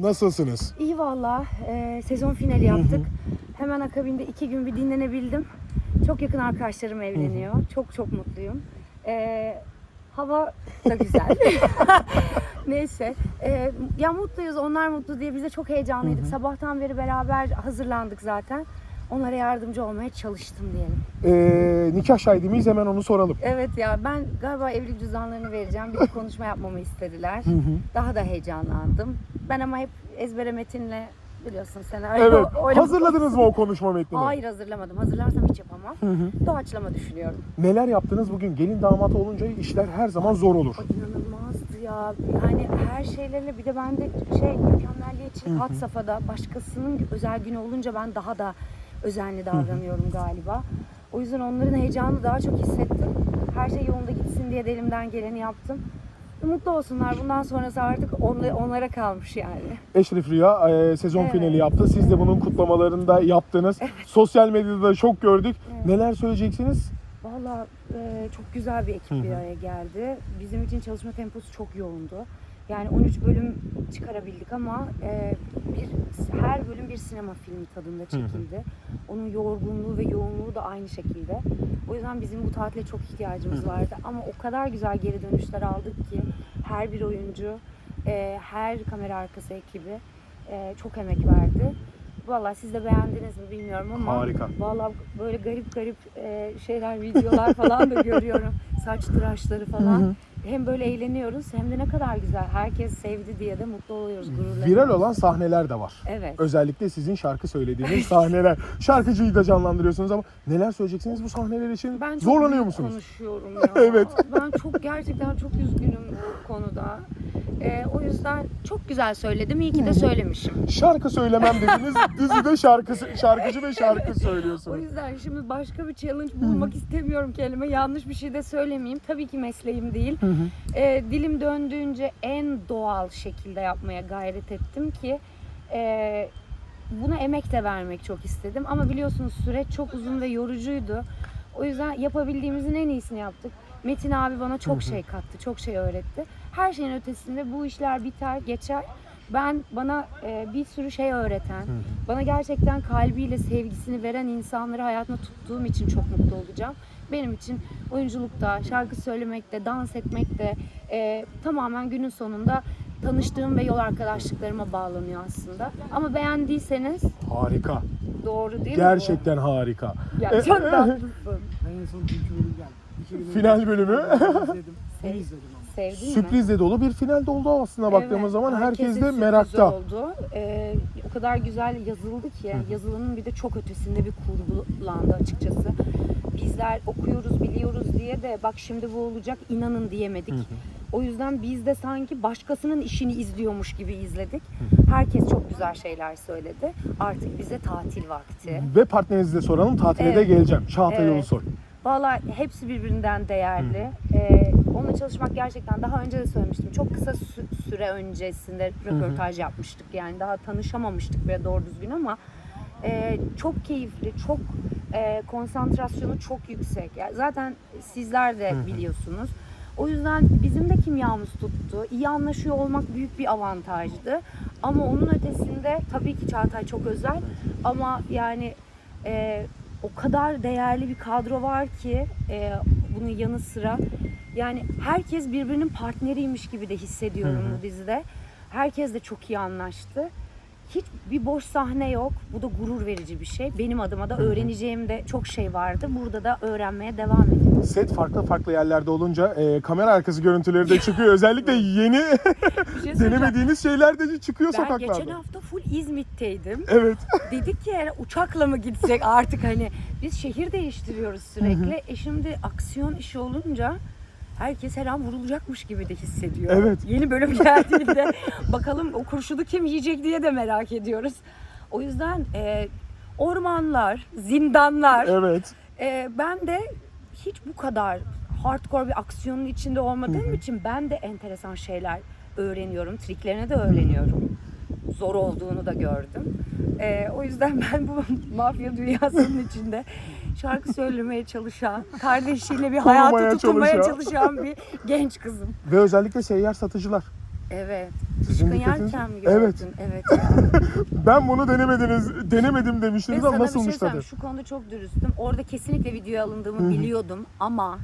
Nasılsınız? İyi valla. Ee, sezon finali yaptık. Hemen akabinde iki gün bir dinlenebildim. Çok yakın arkadaşlarım evleniyor. Çok çok mutluyum. Ee, hava da güzel. Neyse. Ee, ya mutluyuz. Onlar mutlu diye biz de çok heyecanlıydık. Sabahtan beri beraber hazırlandık zaten. Onlara yardımcı olmaya çalıştım diyelim. Ee, nikah şahidi miyiz? Hemen onu soralım. Evet ya ben galiba evlilik cüzdanlarını vereceğim. Bir konuşma yapmamı istediler. Daha da heyecanlandım. Ben ama hep ezbere metinle biliyorsun senaryo Evet. Hazırladınız mı o konuşma metnini? Hayır hazırlamadım. Hazırlarsam hiç yapamam. Doğaçlama düşünüyorum. Neler yaptınız bugün? Gelin damat olunca işler her zaman zor olur. İnanılmazdı ya. Yani her şeylerle bir de ben de şey mükemmelliyetçi hat safhada başkasının özel günü olunca ben daha da özenli davranıyorum galiba. O yüzden onların heyecanını daha çok hissettim. Her şey yolunda gitsin diye de elimden geleni yaptım. Mutlu olsunlar. Bundan sonrası artık onla- onlara kalmış yani. Eşref Rüya e, sezon Evet. finali yaptı. Siz de bunun kutlamalarını da yaptınız. Sosyal medyada da çok gördük. Evet. Neler söyleyeceksiniz? Valla e, çok güzel bir ekip bir araya geldi. Bizim için çalışma temposu çok yoğundu. Yani 13 bölüm çıkarabildik ama e, bir sinema filmi tadında çekildi. Onun yorgunluğu ve yoğunluğu da aynı şekilde. O yüzden bizim bu tatile çok ihtiyacımız vardı. Ama o kadar güzel geri dönüşler aldık ki her bir oyuncu, e, her kamera arkası ekibi e, çok emek verdi. Valla siz de beğendiniz mi bilmiyorum ama Harika. Valla böyle garip garip e, şeyler, videolar falan da görüyorum. Saç tıraşları falan. Hem böyle eğleniyoruz hem de ne kadar güzel. Herkes sevdi diye de mutlu oluyoruz, gururlanıyoruz. Viral olan sahneler de var. Evet. Özellikle sizin şarkı söylediğiniz sahneler. Şarkıcıyı da canlandırıyorsunuz ama neler söyleyeceksiniz bu sahneler için? Ben çok Zorlanıyor musunuz? konuşuyorum ya. Evet. Ben çok gerçekten çok üzgünüm bu konuda. E, o yüzden çok güzel söyledim. İyi ki de söylemişim. Şarkı söylemem dediniz. Dizide şarkı şarkıcı ve şarkı O söylüyorsunuz. yüzden şimdi başka bir challenge bulmak istemiyorum kelime. Yanlış bir şey de söylemeyeyim. Tabii ki mesleğim değil. Ee, dilim döndüğünce en doğal şekilde yapmaya gayret ettim ki e, buna emek de vermek çok istedim. Ama biliyorsunuz süreç çok uzun ve yorucuydu. O yüzden yapabildiğimizin en iyisini yaptık. Metin abi bana çok şey kattı, çok şey öğretti. Her şeyin ötesinde bu işler biter, geçer. Ben bana e, bir sürü şey öğreten, bana gerçekten kalbiyle sevgisini veren insanları hayatımda tuttuğum için çok mutlu olacağım. Benim için oyunculukta, şarkı söylemekte, dans etmekte e, tamamen günün sonunda tanıştığım ve yol arkadaşlıklarıma bağlanıyor aslında. Ama beğendiyseniz Harika. doğru değil mi? Gerçekten harika. Ya, E, çok e, tatlısın. Ben en son dünkü bölüm geldim. Final bölümü. izledim. Ben izledim. Sevdin mi? Sürprizle dolu bir finalde oldu aslında baktığımız Evet, zaman. Herkes herkesin de sürprizi merakta. oldu. Ee, o kadar güzel yazıldı ki yazılının bir de çok ötesinde bir kurgulandı açıkçası. Bizler okuyoruz, biliyoruz diye de bak şimdi bu olacak inanın diyemedik. O yüzden biz de sanki başkasının işini izliyormuş gibi izledik. Herkes çok güzel şeyler söyledi. Artık bize tatil vakti. Ve partnerinizi de soralım. Tatile de Evet. geleceğim. Çağatay Evet. Ulusoy. Valla hepsi birbirinden değerli. Ee, onunla çalışmak gerçekten daha önce de söylemiştim. Çok kısa sü- süre öncesinde röportaj yapmıştık. Yani daha tanışamamıştık bile doğru düzgün ama e, çok keyifli, çok e, konsantrasyonu çok yüksek. Yani zaten sizler de biliyorsunuz. O yüzden bizim de kimyamız tuttu. İyi anlaşıyor olmak büyük bir avantajdı. Ama onun ötesinde tabii ki Çağatay çok özel. Ama yani e, o kadar değerli bir kadro var ki e, bunun yanı sıra yani herkes birbirinin partneriymiş gibi de hissediyorum bu dizide. Herkes de çok iyi anlaştı. Hiç bir boş sahne yok. Bu da gurur verici bir şey. Benim adıma da öğreneceğim de çok şey vardı. Burada da öğrenmeye devam ediyorum. Set farklı farklı yerlerde olunca e, kamera arkası görüntüleri de çıkıyor. Özellikle yeni şey denemediğiniz şeyler de çıkıyor Ben sokaklarda. geçen hafta full İzmit'teydim. Evet. Dedik ki yani uçakla mı gitsek artık hani biz şehir değiştiriyoruz sürekli. E şimdi aksiyon işi olunca herkes her an vurulacakmış gibi de hissediyor. Evet. Yeni bölüm geldiğinde bakalım o kurşunu kim yiyecek diye de merak ediyoruz. O yüzden e, ormanlar, zindanlar. Evet. e, ben de hiç bu kadar hardcore bir aksiyonun içinde olmadığım için ben de enteresan şeyler öğreniyorum. Triklerini de öğreniyorum. Zor olduğunu da gördüm. E, o yüzden ben bu mafya dünyasının içinde şarkı söylemeye çalışan, kardeşiyle bir Korumaya hayatı tutunmaya çalışan. çalışan bir genç kızım. Ve özellikle seyyar satıcılar. Evet. Sizin yerken mi gördün? Evet. Evet. Ben bunu denemediniz, denemedim demiştiniz ama şey nasılmış tadı? Şu konuda çok dürüstüm. Orada kesinlikle videoya alındığımı biliyordum ama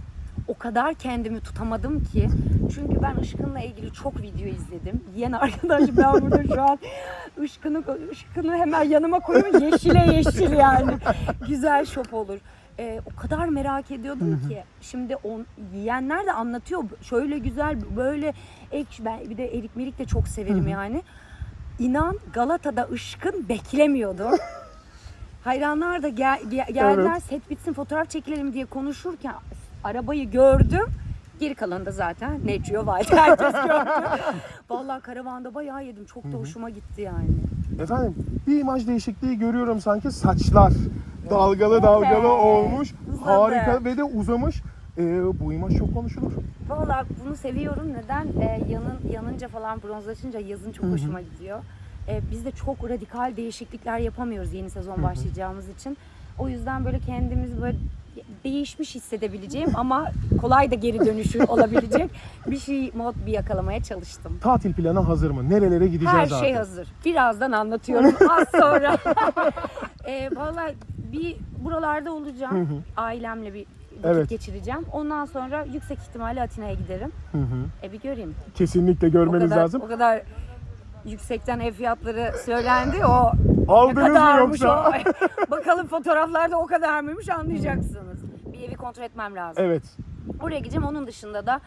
o kadar kendimi tutamadım ki. Çünkü ben Işkın'la ilgili çok video izledim. Yiyen arkadaşım ben burada şu an Işkın'ı, Işkın'ı hemen yanıma koyuyorum. Yeşile yeşil yani. Güzel şop olur. Ee, o kadar merak ediyordum ki. Şimdi on, yiyenler de anlatıyor. Şöyle güzel, böyle ekşi. Ben bir de erik merik de çok severim yani. İnan Galata'da ışkın beklemiyordum. Hayranlar da gel, gel- geldiler Evet. set bitsin fotoğraf çekilelim diye konuşurken arabayı gördüm. Geri kalanı da zaten Necio White herkes gördü. Vallahi karavanda bayağı yedim. Çok da hoşuma gitti yani. Efendim bir imaj değişikliği görüyorum sanki saçlar dalgalı dalgalı Evet. olmuş. Uzadı. Harika ve de uzamış. Ee, bu imaj çok konuşulur. Vallahi bunu seviyorum. Neden? Ee, yanın yanınca falan bronzlaşınca yazın çok hoşuma gidiyor. Ee, biz de çok radikal değişiklikler yapamıyoruz yeni sezon başlayacağımız için. O yüzden böyle kendimizi böyle değişmiş hissedebileceğim ama kolay da geri dönüşü olabilecek bir şey mod bir yakalamaya çalıştım. Tatil planı hazır mı? Nerelere gideceğiz Her artık? şey hazır. Birazdan anlatıyorum az sonra. e, Valla bir buralarda olacağım. Ailemle bir vakit Evet. geçireceğim. Ondan sonra yüksek ihtimalle Atina'ya giderim. Hı hı. E bir göreyim. Kesinlikle O görmeniz kadar, lazım. o kadar yüksekten ev fiyatları söylendi. O ne Aldınız mı kadarmış yoksa? o? Bakalım fotoğraflarda o kadar mıymış anlayacaksınız. Bir evi kontrol etmem lazım. Evet. Oraya gideceğim. Onun dışında da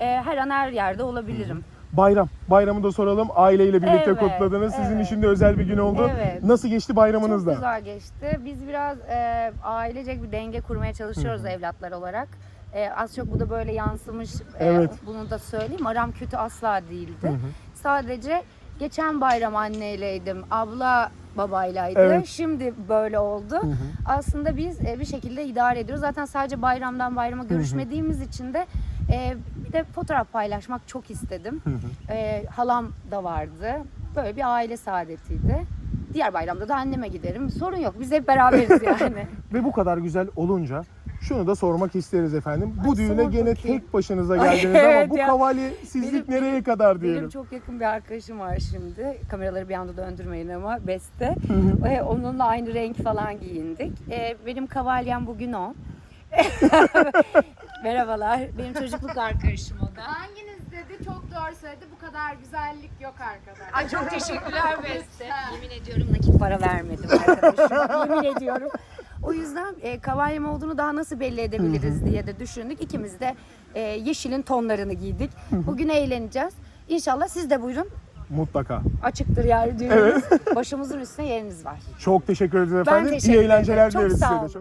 e, her an her yerde olabilirim. Bayram. Bayramı da soralım. Aileyle birlikte Evet, kutladınız. Sizin evet. için de özel bir gün oldu. Evet. Nasıl geçti bayramınız Çok da? güzel geçti. Biz biraz e, ailecek bir denge kurmaya çalışıyoruz evlatlar olarak. E, az çok bu da böyle yansımış. E, Evet. Bunu da söyleyeyim. Aram kötü asla değildi. Sadece geçen bayram anneyleydim. Abla babaylaydı. Evet. Şimdi böyle oldu. Aslında biz e, bir şekilde idare ediyoruz. Zaten sadece bayramdan bayrama görüşmediğimiz için de e, bir de fotoğraf paylaşmak çok istedim. E, halam da vardı. Böyle bir aile saadetiydi. Diğer bayramda da anneme giderim. Sorun yok. Biz hep beraberiz yani. Ve bu kadar güzel olunca şunu da sormak isteriz efendim. Bu Ay, düğüne gene bakayım. tek başınıza Ay, geldiniz ama evet bu ya. kavalye sizlik Benim- nereye kadar diyelim. Benim çok yakın bir arkadaşım var şimdi. Kameraları bir anda döndürmeyin ama Beste. Ve onunla aynı renk falan giyindik. Ee, benim kavalyem bugün o. Merhabalar. Benim çocukluk arkadaşım o da. Hanginiz dedi çok doğru söyledi bu kadar güzellik yok arkadaş. Ay çok teşekkürler Beste. Yemin ediyorum nakit para vermedim arkadaşım. Yemin ediyorum. O yüzden e, kavalyem olduğunu daha nasıl belli edebiliriz diye de düşündük. İkimiz de e, yeşilin tonlarını giydik. Bugün eğleneceğiz. İnşallah siz de buyurun. Mutlaka. Açıktır yani düğünümüz. Başımızın üstüne yeriniz var. Çok teşekkür ederiz efendim. teşekkür İyi eğlenceler ederim. Çok dileriz sağ size de. olun. Çok-